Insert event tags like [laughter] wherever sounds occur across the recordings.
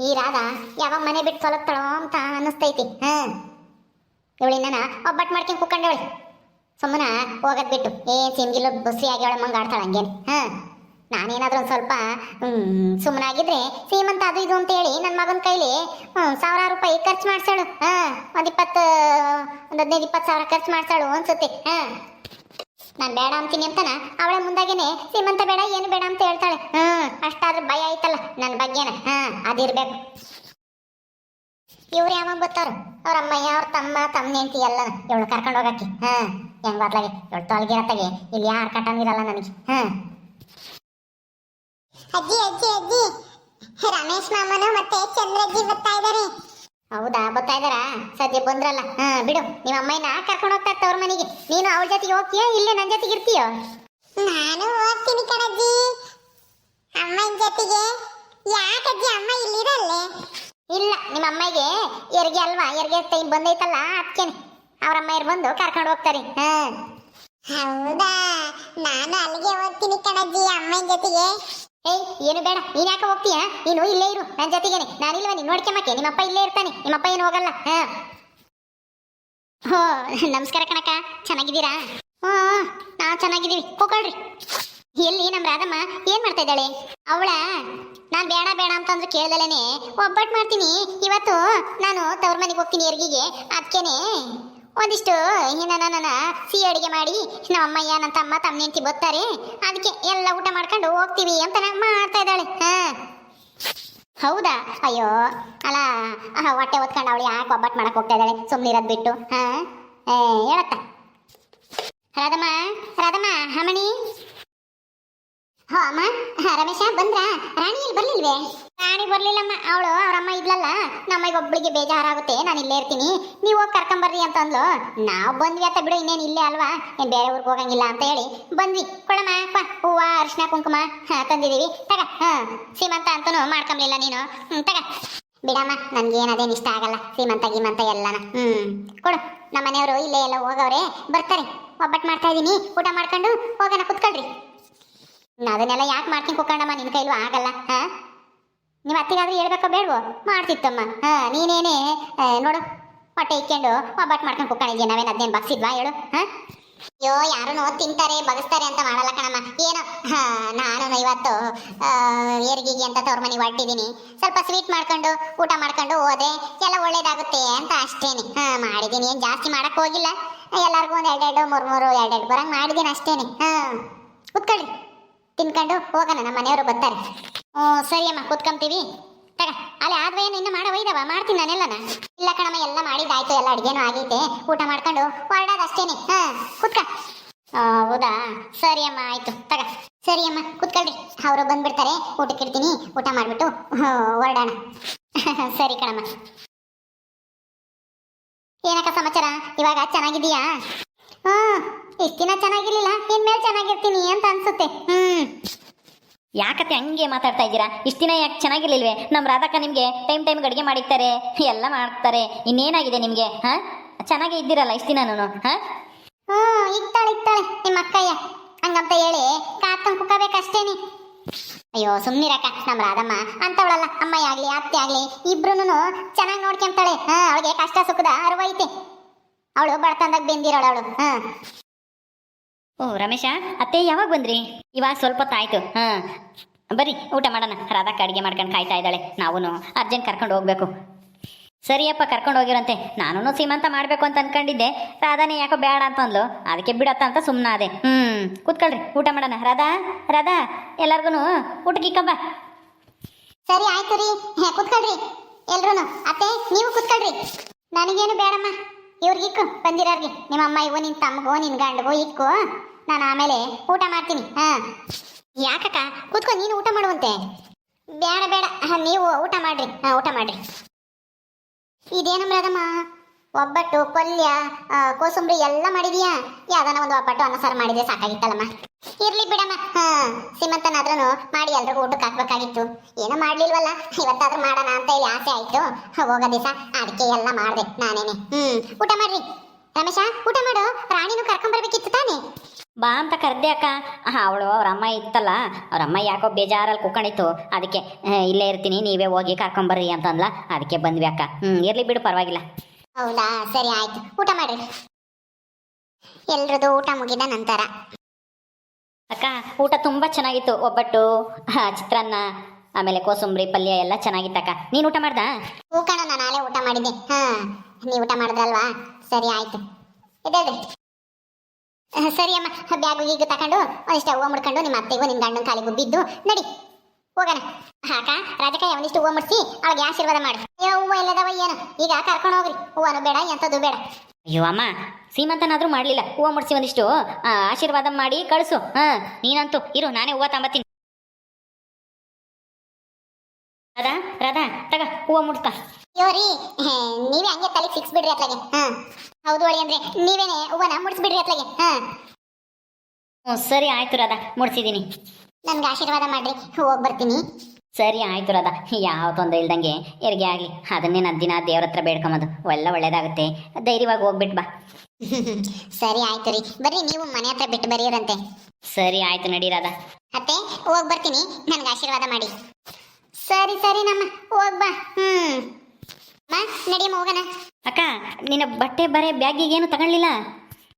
ಈ ರಾಧ, ಯಾವಾಗ ಮನೆ ಬಿಟ್ಟು ತೊಲಗ್ತಾಳೋ ಅಂತ ಅನ್ನಿಸ್ತೈತಿ, ಹಾ? ಇವಳಿನ ಒಬ್ಬಟ್ಟು ಮಾಡ್ಕೊಂಡು ಕುಕ್ಕಂಡವಳಿ ಸುಮ್ಮನ ಹೋಗೋದ್ ಬಿಟ್ಟು, ಏ ಸಿಂಗಿಲ್ಲ ಬಸ್ಸಿ ಆಗ್ಯಾಳ ಮಂಗ ಆಡ್ತಾಳ ಹಂಗೇನೆ, ಹಾ? ನಾನೇನಾದರೂ ಒಂದು ಸ್ವಲ್ಪ ಸುಮ್ಮನಾಗಿದ್ರೆ ಸೀಮಂತ ಅದು ಇದು ಅಂತ ಹೇಳಿ ನನ್ನ ಮಗನ ಕೈಲಿ ಸಾವಿರಾರು ರೂಪಾಯಿ ಖರ್ಚು ಮಾಡ್ಸಾಳು ಹಾ? ಒಂದ್ ಇಪ್ಪತ್ತು, ಒಂದ್ ಹದಿನೈದು, ಇಪ್ಪತ್ತು ಸಾವಿರ ಖರ್ಚು ಮಾಡ್ಸಾಳು ಅನ್ಸುತ್ತೆ, ಹಾ? ನಾನು ಬೇಡ ಅಂತೀನಿ ಅಂತಾನ ಅವಳ ಮುಂದಾಗೇನೆ ಸೀಮಂತ ಬೇಡ, ಏನು ಬೇಡ ಅಂತ ಹೇಳ್ತಾಳೆ. ಹ್ಮ್ ಅಷ್ಟಾದ್ರೂ ಭಯ ಐತಲ್ಲ ನನ್ನ ಬಗ್ಗೆನ. ಹಾ, ಅದಿರ್ಬೇಕು. ಇವ್ರು ಯಾವಾಗ ಗೊತ್ತಾರು ಅವ್ರ ಅಮ್ಮಯ್ಯ, ಅವ್ರ ತಮ್ಮ ತಮ್ಮ ಹೆಂಡತಿ ಎಲ್ಲ ಇವಳು ಕರ್ಕೊಂಡು ಹೋಗಕ್ಕೆ. ಹಾ, ಹೆಂಗ್ ಬರ್ಲಾಗೆ ಇವಳು ತೊಲಗಿರತ್ತಾಗೆ ಇಲ್ಲಿ ಯಾರು ಕಟ್ಟಂಗಿರಲ್ಲ ನನಗೆ. ಹಾ. ಅಜ್ಜಿ ಅಜ್ಜಿ ಅಜ್ಜಿ. ರಮೇಶ್ ಮಾಮನ ಮತ್ತೆ ಚಂದ್ರಜ್ಜಿ ಬರ್ತಾ ಇದಾರೆ. ಹೌದಾ? ಬರ್ತಾ ಇದಾರಾ ಸದ್ಯ ಬಂದ್ರಲ್ಲ. ಹಾ ಬಿಡು. ನಿಮ್ಮ ಅಮ್ಮನ ಕರ್ಕೊಂಡು ಹೋಗ್ತಾ ಇರ್ತಾವ್ರ ಮನೆಗೆ. ನೀನು ಅವಳ ಜೊತೆಗೆ ಹೋಗ್ತೀಯೋ ಇಲ್ಲೇ ನನ್ನ ಜೊತೆಗೆ ಇರ್ತೀಯೋ? ನಾನು ಹೋಗ್ತೀನಿ ಕಣಜ್ಜಿ. ಅಮ್ಮನ ಜೊತೆಗೆ. ಯಾಕಜ್ಜಿ ಅಮ್ಮ ಇಲ್ಲಿರಲ್ಲೇ? ಇಲ್ಲ ನಿಮ್ಮ ಅಮ್ಮಗೆ ಎರಿಗೆ ಅಲ್ವಾ? ಎರಿಗೆ ಟೈಮ್ ಬಂದೈತಲ್ಲ ಅದಕ್ಕೇನೆ ಅವ್ರ ಅಮ್ಮ ಬಂದು ಕರ್ಕೊಂಡು ಹೋಗ್ತಾರೆ. ಹಾ. ಹೌದಾ? ನಾನು ಅಲ್ಲಿಗೆ ಹೋಗ್ತೀನಿ ಕಣಜ್ಜಿ ಅಮ್ಮನ ಜೊತೆಗೆ. ಏಯ್, ಏನು ಬೇಡ. ನೀನ್ ಯಾಕೆ ಹೋಗ್ತೀಯಾ? ನೀನು ಇಲ್ಲೇ ಇರು. ನನ್ನ ಜೊತೆಗೇನೆ. ನಾನಿಲ್ವ ನೀನು? ನೋಡ್ಕೊಂಬಕ್ಕೆ ನಿಮ್ಮಪ್ಪ ಇಲ್ಲೇ ಇರ್ತಾನೆ. ನಿಮ್ಮಪ್ಪ ಏನು ಹೋಗಲ್ಲ. ಹಾ. ಹೋ, ನಮಸ್ಕಾರ ಕಣಕ್ಕ. ಚೆನ್ನಾಗಿದ್ದೀರಾ? ಹಾ ನಾ ಚೆನ್ನಾಗಿದ್ದೀವಿ. ಕೂಕೊಳ್ರಿ ಎಲ್ಲಿ ನಮ್ಮ ರಾಧಮ್ಮ? ಏನ್ ಮಾಡ್ತಾ ಇದ್ದಾಳೆ? ಅವಳ? ನಾನ್ ಬೇಡ ಬೇಡ ಅಂತಂದ್ರೆ ಕೇಳ್ದಲೇನೆ ಒಬ್ಬಟ್ಟು ಮಾಡ್ತೀನಿ. ಇವತ್ತು ನಾನು ತವ್ರ ಮನೆಗೆ ಹೋಗ್ತೀನಿ ಎರ್ಗಿಗೆ ಅದಕ್ಕೇನೆ ಒಂದಿಷ್ಟು ಏನ ನನ್ನ ಸಿಹಿ ಅಡುಗೆ ಮಾಡಿ ನಮ್ಮ ಅಮ್ಮಯ್ಯ ನನ್ನ ತಮ್ಮ ತಮ್ಮ ಹೆಂಡತಿ ಬರ್ತಾರೆ. ಅದಕ್ಕೆ ಎಲ್ಲ ಊಟ ಮಾಡ್ಕೊಂಡು ಹೋಗ್ತೀವಿ ಅಂತ ಮಾಡ್ತಾ ಇದ್ದಾಳೆ. ಹಾ. ಹೌದಾ? ಅಯ್ಯೋ ಅಲ್ಲ ಹೊಟ್ಟೆ ಹೊತ್ಕೊಂಡು ಅವಳು ಯಾಕೆ ಒಬ್ಬಟ್ಟು ಮಾಡಕ್ ಹೋಗ್ತಾ ಇದ್ದಾಳೆ? ಸುಮ್ಮನಿರೋದು ಬಿಟ್ಟು. ಹಾ? ಏ ಹೇಳತ್ತ ರಾಧಮ್ಮ ರಾಧಮ್ಮ ಹಮಣಿ ಹೋ, ಅಮ್ಮ, ರಮೇಶ, ಬಂದ್ರಾ? ರಾಣಿ ಇಲ್ಲಿ ಬರ್ಲಿಲ್ವೇ? ರಾಣಿ ಬರ್ಲಿಲ್ಲಮ್ಮ. ಅವಳು ಅವರಮ್ಮ ಇದ್ಲಲ್ಲ ನಮಗೆ ಒಬ್ಳಿಗೆ ಬೇಜಾರಾಗುತ್ತೆ, ನಾನು ಇಲ್ಲೇ ಇರ್ತೀನಿ. ನೀವು ಹೋಗಿ ಕರ್ಕೊಂಬರ್ರಿ ಅಂತ ಅಂದ್ಲು ನಾವು ಬಂದ್ವಿ ಅಂತ ಬಿಡು, ಇನ್ನೇನು ಇಲ್ಲೇ ಅಲ್ವಾ? ಏನು ಬೇರೆ ಊರಿಗೆ ಹೋಗಂಗಿಲ್ಲ ಅಂತ ಹೇಳಿ ಬಂದ್ವಿ. ಕೊಡಮ್ಮ, ಪಾ, ಹೂವ ಅರಿಶಿನ ಕುಂಕುಮ, ಹಾ, ತಂದಿದೀವಿ. ತಗ, ಹಾಂ, ಸೀಮಂತ ಅಂತನೂ ಮಾಡ್ಕೊಂಬ್ಲಿಲ್ಲ ನೀನು. ಹ್ಞೂ ತಗ. ಬಿಡಮ್ಮ, ನನಗೆ ಏನದೇನು ಇಷ್ಟ ಆಗಲ್ಲ. ಸೀಮಂತ, ಗೀಮಂತ ಎಲ್ಲನ. ಹ್ಮ್, ಕೊಡು. ನಮ್ಮ ಮನೆಯವರು ಇಲ್ಲೇ ಎಲ್ಲ ಹೋಗವ್ರೆ, ಬರ್ತಾರೆ. ಒಬ್ಬಟ್ಟು ಮಾಡ್ತಾ ಇದ್ದೀನಿ ಊಟ ಮಾಡ್ಕೊಂಡು ಹೋಗೋಣ, ಕುತ್ಕೊಳ್ರಿ. ಅದನ್ನೆಲ್ಲ ಯಾಕೆ ಮಾಡ್ತೀನಿ ಕುಕ್ಕಂಡಮ್ಮ ನಿನ್ನ ಕೈಲೂ ಆಗಲ್ಲ, ಹಾ? ನೀವು ಅತ್ತಿಗಾದ್ರೆ ಹೇಳ್ಬೇಕೋ ಬೇಡವೋ? ಮಾಡ್ತಿತ್ತಮ್ಮ. ಹಾ, ನೀನೇನೇ ನೋಡು, ಹೊಟ್ಟೆ ಇಕ್ಕೊಂಡು ಒಬ್ಬಟ್ಟು ಮಾಡ್ಕೊಂಡು ಕುಕ್ಕೊಂಡಿದ್ಯಾ ನಾವೇನು ಅದೇನು ಬಗ್ಸಿದ್ವಾ ಹೇಳು, ಹಾ? ಅಯ್ಯೋ ಯಾರನ್ನೋ ತಿಂತಾರೆ, ಬಗಸ್ತಾರೆ ಅಂತ ಮಾಡಲ್ಲ ಕಣಮ್ಮ. ಏನೋ, ಹಾ, ನಾನು ಇವತ್ತು ಏರ್ಗಿಗೆ ಅಂತ ತವ್ರ ಮನೆಗೆ ಹೊಟ್ಟಿದ್ದೀನಿ ಸ್ವಲ್ಪ ಸ್ವೀಟ್ ಮಾಡ್ಕೊಂಡು, ಊಟ ಮಾಡ್ಕೊಂಡು ಹೋದ್ರೆ ಎಲ್ಲ ಒಳ್ಳೇದಾಗುತ್ತೆ ಅಂತ ಅಷ್ಟೇನೆ. ಹಾ, ಮಾಡಿದ್ದೀನಿ. ಏನು ಜಾಸ್ತಿ ಮಾಡಕ್ ಹೋಗಿಲ್ಲ. ಎಲ್ಲರಿಗೂ ಒಂದು ಎರಡೆರಡು, ಮೂರು ಮೂರು, ಎರಡೆರಡು ಬರಂಗ್ ಮಾಡಿದ್ದೀನಿ ಅಷ್ಟೇನೆ. ಹಾ, ಕುತ್ಕೊಳ್ಳಿ. ತಿನ್ಕೊಂಡು ಹೋಗೋಣ. ನಮ್ಮ ಮನೆಯವರು ಬರ್ತಾರೆ. ಸರಿ ಅಮ್ಮ, ಕೂತ್ಕೊಂತೀವಿ. ತಗ, ಅಲ್ಲಿ ಆದ್ರೆ ಏನು ಇನ್ನು ಮಾಡೋ, ಒಯ್ದವ, ಮಾಡ್ತೀನಿ ನಾನೆಲ್ಲನ. ಇಲ್ಲ ಕಣಮ್ಮ, ಎಲ್ಲ ಮಾಡಿದ್ದಾಯ್ತು ಎಲ್ಲ ಅಡುಗೆನೂ ಆಗೈತೆ. ಊಟ ಮಾಡ್ಕೊಂಡು ಹೊರಡೋದು ಅಷ್ಟೇನೆ, ಹಾ, ಕುತ್ಕ. ಹೌದಾ? ಸರಿ ಅಮ್ಮ, ಆಯ್ತು, ತಗ. ಸರಿ ಅಮ್ಮ, ಕುತ್ಕೊಳ್ರಿ. ಅವರು ಬಂದ್ಬಿಡ್ತಾರೆ, ಊಟಕ್ಕೆ ಇಡ್ತೀನಿ, ಊಟ ಮಾಡಿಬಿಟ್ಟು ಹೊರಡೋಣ. [laughs] ಸರಿ ಕಣಮ್ಮ. ಏನಕ್ಕ ಸಮಾಚಾರ? ಇವಾಗ ಚೆನ್ನಾಗಿದೀಯಾ ಹ್ಞೂ ಇಷ್ಟಿನ ದಿನ ಚೆನ್ನಾಗಿರ್ಲಿಲ್ಲ, ಇನ್ಮೇಲೆ ಚೆನ್ನಾಗಿರ್ತೀನಿ ಅಂತ ಅನ್ಸುತ್ತೆ. ಹ್ಮ್. ಯಾಕತ್ತೆ ಹಂಗೆ ಮಾತಾಡ್ತಾ ಇದ್ದೀರಾ? ಇಷ್ಟು ದಿನ ಯಾಕೆ ಚೆನ್ನಾಗಿರ್ಲಿಲ್ವೇ? ನಮ್ಮ ರಾಧಕ್ಕ ನಿಮಗೆ ಟೈಮ್ ಟೈಮ್ಗೆ ಅಡುಗೆ ಮಾಡಿರ್ತಾರೆ. ಎಲ್ಲ ಮಾಡ್ತಾರೆ. ಇನ್ನೇನಾಗಿದೆ ನಿಮಗೆ, ಹಾಂ? ಚೆನ್ನಾಗೇ ಇದ್ದೀರಲ್ಲ ಇಷ್ಟು ನಾನು ಹಾಂ? ಹ್ಞೂ, ಇಕ್ತಾಳೆ ಇಕ್ತಾಳೆ. ನಿಮ್ಮ ಅಕ್ಕಯ್ಯ. ಹಂಗಂತ ಹೇಳಿ ಕಾತ್ಕೊಂಡ್ ಕುಕ್ಕಬೇಕಷ್ಟೇನಿ. ಅಯ್ಯೋ ಸುಮ್ಮನಿರಕ್ಕ ನಮ್ಮ ರಾಧಮ್ಮ ಅಂತವಳಲ್ಲ ಅಮ್ಮಯ್ಯ ಆಗಲಿ, ಅತ್ತೆ ಆಗ್ಲಿ ಇಬ್ರುನು ಚೆನ್ನಾಗಿ ನೋಡ್ಕೊಂತಾಳೆ. ಹಾ, ಅವಳಿಗೆ ಕಷ್ಟ ಸುಖದ ಅರಿವೈತೆ. ಅವಳು ಬಡತನದಾಗ ಬೆಂದಿರೋಳು ಅವಳು, ಹಾ? ಓ, ರಮೇಶ, ಅತ್ತೆ ಯಾವಾಗ ಬಂದ್ರಿ? ಇವಾಗ ಸ್ವಲ್ಪ ಹೊತ್ತಾಯ್ತು. ಹಾಂ ಬರ್ರಿ ಊಟ ಮಾಡೋಣ. ರಾಧಾಕ್ಕೆ ಅಡುಗೆ ಮಾಡ್ಕೊಂಡು ಕಾಯ್ತಾ ಇದ್ದಾಳೆ. ನಾವು ಅರ್ಜೆಂಟ್ ಕರ್ಕೊಂಡು ಹೋಗ್ಬೇಕು. ಸರಿಯಪ್ಪ, ಕರ್ಕೊಂಡು ಹೋಗಿರಂತೆ ನಾನು ಸೀಮಂತ ಮಾಡಬೇಕು ಅಂತ ಅನ್ಕೊಂಡಿದ್ದೆ. ರಾಧಾನೇ ಯಾಕೋ ಬೇಡ ಅಂತ ಅಂದ್ಲು. ಅದಕ್ಕೆ ಬಿಡತ್ತ ಅಂತ ಸುಮ್ಮನೆ ಅದೇ ಹ್ಞೂ ಕೂತ್ಕೊಳ್ರಿ, ಊಟ ಮಾಡೋಣ. ರಾಧಾ ರಾಧಾ ಎಲ್ಲರಿಗೂ ಊಟ ಇಕ್ಕಂಬ. ಸರಿ, ಆಯ್ತು ರೀ. ಕೂತ್ಕೊಳ್ರಿ. ಎಲ್ರು ಅತ್ತೆ, ನೀವು ಕುತ್ಕೊಳ್ರಿ. ನನಗೇನು ಬೇಡಮ್ಮ. ಇವ್ರಿಗಿಕ್ಕು ಬಂದಿರೋರ್ಗೆ. ನಿಮ್ಮ ಅಮ್ಮ ಇವು ನಿನ್ ತಮ್ಮಗೋ ನಿನ್ ಗಂಡಗೋ ಇಕ್ಕು. ನಾನು ಆಮೇಲೆ ಊಟ ಮಾಡ್ತೀನಿ, ಹಾ. ಯಾಕಕ್ಕ? ಕೂತ್ಕೊ, ನೀನು ಊಟ ಮಾಡುವಂತೆ. ಬೇಡ ಬೇಡ ನೀವು ಊಟ ಮಾಡ್ರಿ. ಹಾ, ಊಟ ಮಾಡ್ರಿ. ಇದೇನು ಮೇಡಮ್ಮ ಒಬ್ಬಟ್ಟು ಪಲ್ಯ ಕೋಸಂಬರಿ ಎಲ್ಲ ಮಾಡಿದೀಯಾ? ಯಾವ್ದಾನ ಒಂದು ಒಬ್ಬಟ್ಟು ಅನ್ನ ಸಾರು ಮಾಡಿದ್ರೆ ಸಾಕಾಗಿತ್ತಲ್ಲಮ್ಮ. ಇರ್ಲಿ ಬಿಡಮ್ಮ. ಹಾ ಸೀಮಂತನಾದ್ರೂ ಮಾಡಿ ಎಲ್ರಿಗೂ ಊಟಕ್ಕೆ ಹಾಕ್ಬೇಕಾಗಿತ್ತು. ಏನೋ ಮಾಡ್ಲಿಲ್ವಲ್ಲ ಇವತ್ತಾದ್ರೂ ಮಾಡೋಣ ಅಂತ ಹೇಳಿ ಆಸೆ ಆಯ್ತು. ಹೋಗೋ ದಿವಸ. ಅದಕ್ಕೆ ಎಲ್ಲ ಮಾಡ್ದೆ ನಾನೇನೆ. ಹ್ಮ್ ಊಟ ಮಾಡ್ರಿ. ರಮೇಶ ಊಟ ಮಾಡು. ರಾಣಿನೂ ಕರ್ಕೊಂಬರ್ಬೇಕಿತ್ತು ತಾನೇ. ಬಾ ಅಂತ ಕರೆದೆ ಅಕ್ಕ. ಅವಳು ಅವ್ರ ಅಮ್ಮ ಇತ್ತಲ್ಲ. ಅವ್ರ ಅಮ್ಮ ಯಾಕೋ ಬೇಜಾರಲ್ಲಿ ಕುಕ್ಕಣಿತ್ತು ಅದಕ್ಕೆ "ಆ, ಇಲ್ಲೇ ಇರ್ತೀನಿ ನೀವೇ ಹೋಗಿ ಕರ್ಕೊಂಬರ್ರಿ ಅಂತಂದ್ಲ. ಅದಕ್ಕೆ ಬಂದ್ವಿ ಅಕ್ಕ. ಹ್ಞೂ ಇರ್ಲಿ ಬಿಡು ಪರವಾಗಿಲ್ಲ. ಹೌದಾ ಸರಿ ಆಯ್ತು. ಊಟ ಮಾಡ್ರಿ. ಎಲ್ರದ್ದು ಊಟ ಮುಗಿದ ನಂತರ. ಅಕ್ಕ ಊಟ ತುಂಬ ಚೆನ್ನಾಗಿತ್ತು ಒಬ್ಬಟ್ಟು ಚಿತ್ರಾನ್ನ ಆಮೇಲೆ ಕೋಸಂಬರಿ ಪಲ್ಯ ಎಲ್ಲ ಚೆನ್ನಾಗಿತ್ತಕ್ಕ ನೀನು ಊಟ ಮಾಡ್ದ? ಹೂ ಕಣ ನಾನು ನಾಳೆ ಊಟ ಮಾಡಿದ್ದೆ. ಹಾ ನೀವು ಊಟ ಮಾಡಿದ್ರಲ್ವಾ? ಸರಿ ಆಯ್ತು. ಇದೇಳ್ರಿ ಸರಿ ಅಮ್ಮ ಬ್ಯಾಗು ಈಗ ತಕೊಂಡು ಒಂದಿಷ್ಟು ಹೂವು ಮುಡ್ಕೊಂಡು ನಿಮ್ಮ ಅತ್ತೆಗೂ ನಿಮ್ಮ ಗಂಡನ ಕಾಲಿಗೂ ಬಿದ್ದು ನಡಿ. ಹೋಗೋಣ. ಹಾಕ ರಾಜಕಾಯಿ ಒಂದಿಷ್ಟು ಹೂವು ಮುಡಿಸಿ ಅವಳಿಗೆ ಆಶೀರ್ವಾದ ಮಾಡಿ. ಅಯ್ಯೋ ಹೂವು ಎಲ್ಲದವ ಏನು? ಈಗ ಕರ್ಕೊಂಡು ಹೋಗ್ರಿ. ಹೂವನು ಬೇಡ ಎಂಥದ್ದು ಬೇಡ. ಅಯ್ಯೋ ಅಮ್ಮ ಸೀಮಂತನಾದ್ರೂ ಮಾಡಲಿಲ್ಲ. ಹೂವು ಮುಡಿಸಿ ಒಂದಿಷ್ಟು ಆಶೀರ್ವಾದ ಮಾಡಿ ಕಳಿಸು. ಹಾಂ ನೀನಂತೂ ಇರು ನಾನೇ ಹೂವು ತಂಬತ್ತೀನಿ. ರಾಧಾ ರಾಧಾ ತಗ ಹೂವು ಮುಡ್ಕ. ಅಯ್ಯೋ ರೀ ಹೇ, ನೀವೇ ಹಂಗೆ ತಲೆಗೆ ಫಿಕ್ಸ್ ಬಿಡ್ರಿ ಅತ್ಲಾಗೆ. ಹಾ ಹೌದು ಒಳಿ ಅಂದ್ರೆ ನೀವೇನೆ ಹೂವನ ಮುಡಿಸ್ಬಿಡ್ರಿ ಅತ್ಲಾಗೆ. ಹಾ. ಹ್ಞೂ ಸರಿ ಆಯ್ತು ರಾಧಾ ಮುಡ್ಸಿದೀನಿ ನನ್ಗೆ ಆಶೀರ್ವಾದ ಮಾಡ್ರಿ ಹೋಗಿ ಬರ್ತೀನಿ. ಸರಿ ಆಯ್ತು ರಾಧಾ ಯಾವ ತೊಂದರೆ ಇಲ್ದಂಗೆ ಹೆರಿಗೆ ಆಗ್ಲಿ. ಅದನ್ನೇ ನಾನು ದಿನ ದೇವ್ರ ಹತ್ರ ಬೇಡ್ಕೊಂಬೋದು. ಎಲ್ಲ ಒಳ್ಳೇದಾಗುತ್ತೆ. ಧೈರ್ಯವಾಗಿ ಹೋಗ್ಬಿಟ್ಟು ಬಾ. [laughs] ಸರಿ ಆಯ್ತು ರೀ. ಬರ್ರಿ ನೀವು ಮನೆ ಹತ್ರ ಬಿಟ್ಟು ಬರೀರಂತೆ ಸರಿ ಆಯ್ತು ನಡಿ ರಾಧಾ. ಅತ್ತೆ ಹೋಗಿ ಬರ್ತೀನಿ. ನನ್ಗೆ ಆಶೀರ್ವಾದ ಮಾಡಿ. ಸರಿ ಸರಿ ನಮ್ಮ ಹೋಗ್ ಬಾ. ಹ್ಮ್. ಮಾ ನಡಿಯಮ್ಮ ಹೋಗೋಣ. ಅಕ್ಕ ನಿನ್ನ ಬಟ್ಟೆ ಬರೆ ಬ್ಯಾಗಿಗೇನು ತಗೊಳ್ಳಿಲ್ಲ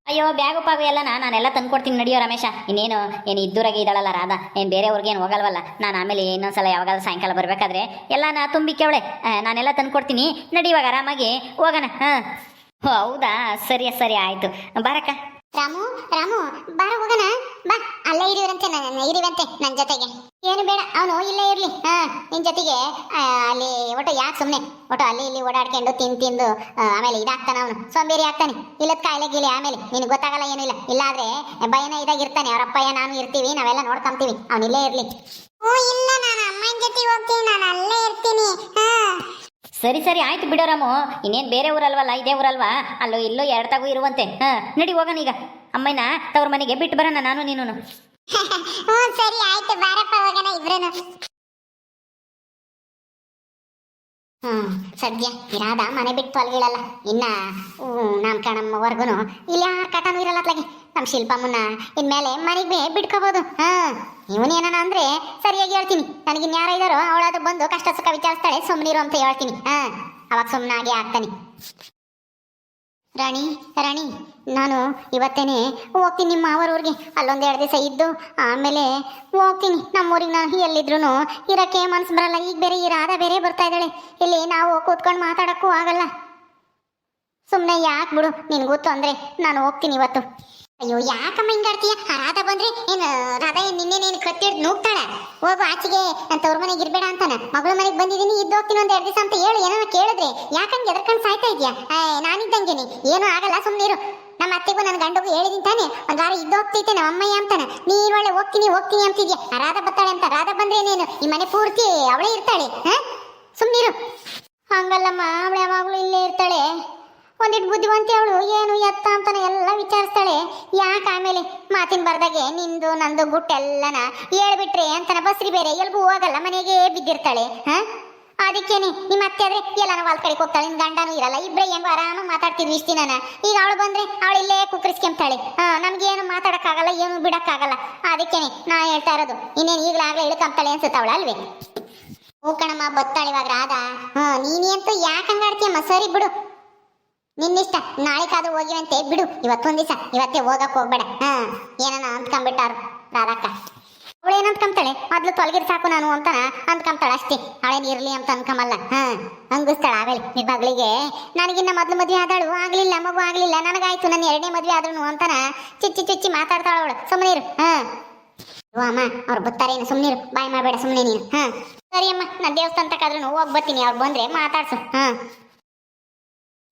ಅಯ್ಯೋ ಬ್ಯಾಗು ಪಾಗು ಎಲ್ಲ ನಾನೆಲ್ಲ ತಂದ್ಕೊಡ್ತೀನಿ ನಡಿಯೋ ರಮೇಶ. ಇನ್ನೇನು ಏನು ಇದ್ದೂರಾಗೆ ಇದ್ದಾಳಲ್ಲ ರಾಧಾ. ಏನು ಬೇರೆಯವ್ರಿಗೇನು ಹೋಗಲ್ವಲ್ಲ. ನಾನು ಆಮೇಲೆ ಇನ್ನೊಂದ್ಸಲ ಯಾವಾಗಾದ್ರೂ ಸಾಯಂಕಾಲ ಬರಬೇಕಾದ್ರೆ ಎಲ್ಲ ನಾ ತುಂಬಿಕೆವಳೆ ನಾನೆಲ್ಲ ತಂದ್ಕೊಡ್ತೀನಿ. ನಡಿ ಇವಾಗ ಆರಾಮಾಗಿ ಹೋಗೋಣ. ಹಾಂ. ಹೌದಾ? ಸರಿ ಸರಿ ಆಯ್ತು. ಬರಕ ರಾಮು ರಾಮು ಬಾರ ಹೋಗೋಣ. ಬಾ ಅಲ್ಲೇ ಇರಿವಂತೆ ಇರಿವಂತೆ ನನ್ನ ಜೊತೆಗೆ. ಏನು ಬೇಡ ಅವನು ಇಲ್ಲೇ ಇರ್ಲಿ. ಹಾ ನಿನ್ ಜೊತೆಗೆ ಅಲ್ಲಿ ಒಟ್ಟು ಯಾಕೆ ಸುಮ್ಮನೆ ಒಟ್ಟು ಅಲ್ಲಿ ಇಲ್ಲಿ ಓಡಾಡ್ಕೊಂಡು ತಿಂದು ತಿಂದು ಆ, ಆಮೇಲೆ ಇದಾಗ್ತಾನೆ ಅವನು. ಸೋಂಬೇರಿ ಆಗ್ತಾನೆ. ಇಲ್ಲದ ಕಾಯಿಲೆ ಗೀಲೆ ಆಮೇಲೆ. ನಿನಗೆ ಗೊತ್ತಾಗಲ್ಲ ಏನಿಲ್ಲ ಇಲ್ಲಾದ್ರೆ ಭಯನ ಇದಾಗಿರ್ತಾನೆ. ಅವರಪ್ಪಯ್ಯ ನಾನು ಇರ್ತೀವಿ ನಾವೆಲ್ಲ ನೋಡ್ಕೊಂತೀವಿ. ಅವನು ಇಲ್ಲೇ ಇರ್ಲಿ. ಓ ಇಲ್ಲ ನಾನು ಅಮ್ಮನ ಜೊತೆ ಹೋಗ್ತೀನಿ ನಾನು ಅಲ್ಲೇ ಇರ್ತೀನಿ. ಹಾ. ಸರಿ ಸರಿ, ಆಯ್ತು ಬಿಡೋ ರಾಮು. ಇನ್ನೇನು ಬೇರೆ ಊರಲ್ವಲ್ಲ? ಇದೇ ಊರಲ್ವಾ? ಅಲ್ಲೋ, ಇಲ್ಲೋ, ಎರಡು ತಾಗೂ ಇರುವಂತೆ. ಹಾಂ, ನಡಿ, ಹೋಗೋಣ ಈಗ. ಅಮ್ಮನ ತವ್ರ ಮನೆಗೆ ಬಿಟ್ಟು ಬರೋಣ ನಾನು ನೀನು [laughs] ಸರಿ, ಆಯ್ತು. ಬಾರಪ್ಪ, ಹೋಗೋಣ ಇಬ್ರು ಹ್ಮ್, ಸದ್ಯ ಇರಾದ ಮನೆ ಬಿಟ್ಟು ತೊಲಗಿಳಲ್ಲ ಇನ್ನ ನಾಮಕರಣಮ್ಮವರ್ಗು ಇಲ್ಲಿ ಯಾರ ಕಟನೂ ಇರಲ್ಲ ಅತ್ಲಾಗೆ. ನಮ್ಮ ಶಿಲ್ಪಮ್ಮನ ಇನ್ಮೇಲೆ ಮನೆಗೆ ಬಿಟ್ಕೋಬೋದು. ಹಾ ಇವನೇನ ಅಂದ್ರೆ ಸರಿಯಾಗಿ ಹೇಳ್ತೀನಿ. ನನಗೆ ಇನ್ಯಾರ ಇದಾರೋ ಅವಳಾದ್ರು ಬಂದು ಕಷ್ಟ ಸುಖ ವಿಚಾರಿಸ್ತಾಳೆ ಸುಮ್ಮನಿರು ಅಂತ ಹೇಳ್ತೀನಿ. ಹ, ಅವಾಗ ಸುಮ್ಮನಾಗಿ ಆಗ್ತಾನೆ. ರಾಣಿ ರಾಣಿ, ನಾನು ಇವತ್ತೇನೆ ಹೋಗ್ತೀನಿ ನಿಮ್ಮ ಮಾವರೂರಿಗೆ ಅಲ್ಲೊಂದು ಎರಡು ದಿವಸ ಇದ್ದು ಆಮೇಲೆ ಹೋಗ್ತೀನಿ. ನಮ್ಮೂರಿಗೆ ನಾನು ಎಲ್ಲಿದ್ರು ಇರೋಕ್ಕೆ ಮನ್ಸು ಬರಲ್ಲ. ಈಗ ಬೇರೆ ಈ ರಾಧ ಬೇರೆ ಬರ್ತಾ ಇದ್ದಾಳೆ. ಇಲ್ಲಿ ನಾವು ಕೂತ್ಕೊಂಡು ಮಾತಾಡೋಕ್ಕೂ ಆಗಲ್ಲ. ಸುಮ್ಮನೆ ಯಾಕೆ ಬಿಡು, ನಿನಗೂ ತೊಂದರೆ. ನಾನು ಹೋಗ್ತೀನಿ ಇವತ್ತು. ಅಯ್ಯೋ, ಯಾಕಮ್ಮ ಹಿಂಗಾಡ್ತೀಯ ರಾಧ ಬಂದ್ರೆ ಏನ್, ರಾಧಾ ಏನ್ ಕತ್ತಿ ಕತ್ತಿಡ್ ನೋಗ್ತಾಳೆ? ಹೋಗು, ಆಚೆಗೆ ನನ್ನ ತವ್ರ ಮನೆಗೆ ಇರ್ಬೇಡ ಅಂತಾನೆ. ಮಗಳ ಮನೆಗೆ ಬಂದಿದ್ದೀನಿ ಇದ್ದು ಹೋಗ್ತೀನಿ ಒಂದ್ ಎರಡು ದಿವಸ ಅಂತ ಹೇಳು ಏನೋ ಕೇಳಿದ್ರೆ. ಯಾಕಂಗೆ ಎದರ್ಕೊಂಡು ಸಾಯ್ತಾ ಇದೆಯಾ? ನಾನಿದ್ದಂಗೆನಿ. ಏನೂ ಆಗಲ್ಲ ಸುಮ್ಮನೆ ಇರು. ನಮ್ಮ ಅತ್ತೆಗೂ ನನ್ನ ಗಂಡಗೂ ಹೇಳಿದೀನಿ ತಾನೆ. ಒಂದ್ ವಾರ ಇದ್ದು ಹೋಗ್ತೈತೆ ನಮ್ಮ ಅಮ್ಮಯ್ಯ ಅಂತಾನೆ. ನೀ ಒಳ್ಳೆ ಹೋಗ್ತೀನಿ ಹೋಗ್ತೀನಿ ಅಂತಿದ್ಯಾ? ರಾಧ ಬರ್ತಾಳೆ ಅಂತ. ರಾಧಾ ಬಂದ್ರೆ ನೀನು ಈ ಮನೆ ಪೂರ್ತಿ ಅವಳೇ ಇರ್ತಾಳೆ, ಹಾ? ಸುಮ್ಮನಿರು ಹಂಗಲ್ಲಮ್ಮ, ಅವಳು ಯಾವಾಗಲೂ ಇಲ್ಲೇ ಇರ್ತಾಳೆ. ಒಂದಿಟ್ಟು ಬುದ್ಧಿವಂತಿ ಅವಳು ಏನು ಎತ್ತ ಅಂತಾನೆ ಎಲ್ಲ ವಿಚಾರಿಸ್ತಾಳೆ. ಯಾಕೆ ಆಮೇಲೆ ಮಾತಿನ ಬರ್ದಾಗೆ ನಿಂದು ನಂದು ಗುಟ್ಟೆಲ್ಲನ ಹೇಳ್ಬಿಟ್ರೆ ಅಂತಾನೆ ಬಸ್ರಿ ಬೇರೆ ಎಲ್ಗೂ ಹೋಗಲ್ಲ, ಮನೆಗೆ ಬಿದ್ದಿರ್ತಾಳೆ. ಹಾ? ಅದಕ್ಕೇನೆ ನಿಮ್ಮ ಅತ್ತೆ ಆದ್ರೆ ಎಲ್ಲಾನು ವಾಲ್ ಕಡೆಗೆ ಹೋಗ್ತಾಳೆ, ನಿನ್ ಗಂಡನೂ ಇರಲ್ಲ, ಇಬ್ರೇ ಹೆಂಗೋ ಆರಾಮಾಗಿ ಮಾತಾಡ್ತಿದ್ವಿ ಇಷ್ಟ ದಿನ ಈಗ ಅವಳು ಬಂದ್ರೆ ಅವಳು ಇಲ್ಲೇ ಕುಕ್ಕರಿಸ್ಕೊಂತಾಳೆ ಹಾ, ನಮ್ಗೇನು ಮಾತಾಡಕ್ಕಾಗಲ್ಲ, ಏನು ಬಿಡಕ್ಕಾಗಲ್ಲ. ಅದಕ್ಕೇನೆ ನಾ ಹೇಳ್ತಾ ಇರೋದು, ಇನ್ನೇನು ಈಗಲಾಗ್ಲೇ ಇಳ್ಕೊಂತಾಳೆ ಅನ್ಸುತ್ತವಳ ಅಲ್ವೇ? ಹೂ ಕಣಮ್ಮ, ಬತ್ತಾಳೆ ಇವಾಗ ಹ್ಞೂ ಹಾ, ನೀನಂತೂ ಯಾಕೆ ಹಂಗಾಡ್ತೀಯಮ್ಮ? ಸರಿ ಬಿಡು ನಿನ್ನಿಷ್ಟ ನಾಳೆ ಕಾದು ಹೋಗಿವಂತೆ ಬಿಡು. ಇವತ್ತೊಂದ್ ದಿವಸ ಇವತ್ತೇ ಹೋಗಕ್ ಹೋಗ್ಬೇಡ. ಹಾ, ಏನನ ಅಂದ್ಕೊಂಬಿಟ್ಟಾರು ರಾಧಕ್ಕ. ಅವಳು ಏನ್ ಮೊದ್ಲು ತೊಲಗಿರ್ ಸಾಕು ನಾನು ಅಂತಾನ? ಅಂದ್ಕೊಂತಾಳ ಅಷ್ಟೇ. ಅವಳೇನ್ ಇರ್ಲಿ ಅಂತ ಅನ್ಕಂಬಲ್ಲ. ಹಾ, ಹಂಗಿಸ್ತಾಳ ನಿನ್ ಮಗಳಿಗೆ, ನನಗಿನ್ನ ಮೊದ್ಲು ಮದ್ವೆ ಆದಾಳು. ಆಗ್ಲಿಲ್ಲ, ಮಗು ಆಗ್ಲಿಲ್ಲ. ನನಗಾಯ್ತು. ನನ್ನ ಎರಡನೇ ಮದ್ವೆ ಆದ್ರೂ ಅಂತಾನ? ಚಿಚ್ಚಿ, ಚುಚ್ಚಿ ಮಾತಾಡ್ತಾಳ ಅವಳು. ಸುಮ್ಮನೆ ಇರು. ಹಾ. ಅಮ್ಮ, ಅವ್ರು ಬತ್ತಾರೇನು ಸುಮ್ಮನೆ ಇರು. ಬಾಯ್ ಮಾಡಬೇಡ ಸುಮ್ಮನೆ ನೀನು. ಹಾ. ಸರಿ, ಅಮ್ಮ. ನಾನು ದೇವಸ್ಥಾನ ತಕ್ಕಾದ್ರೂ ಹೋಗಿ ಬರ್ತೀನಿ. ಅವ್ರು ಬಂದ್ರೆ ಮಾತಾಡ್ಸು. ಹಾ.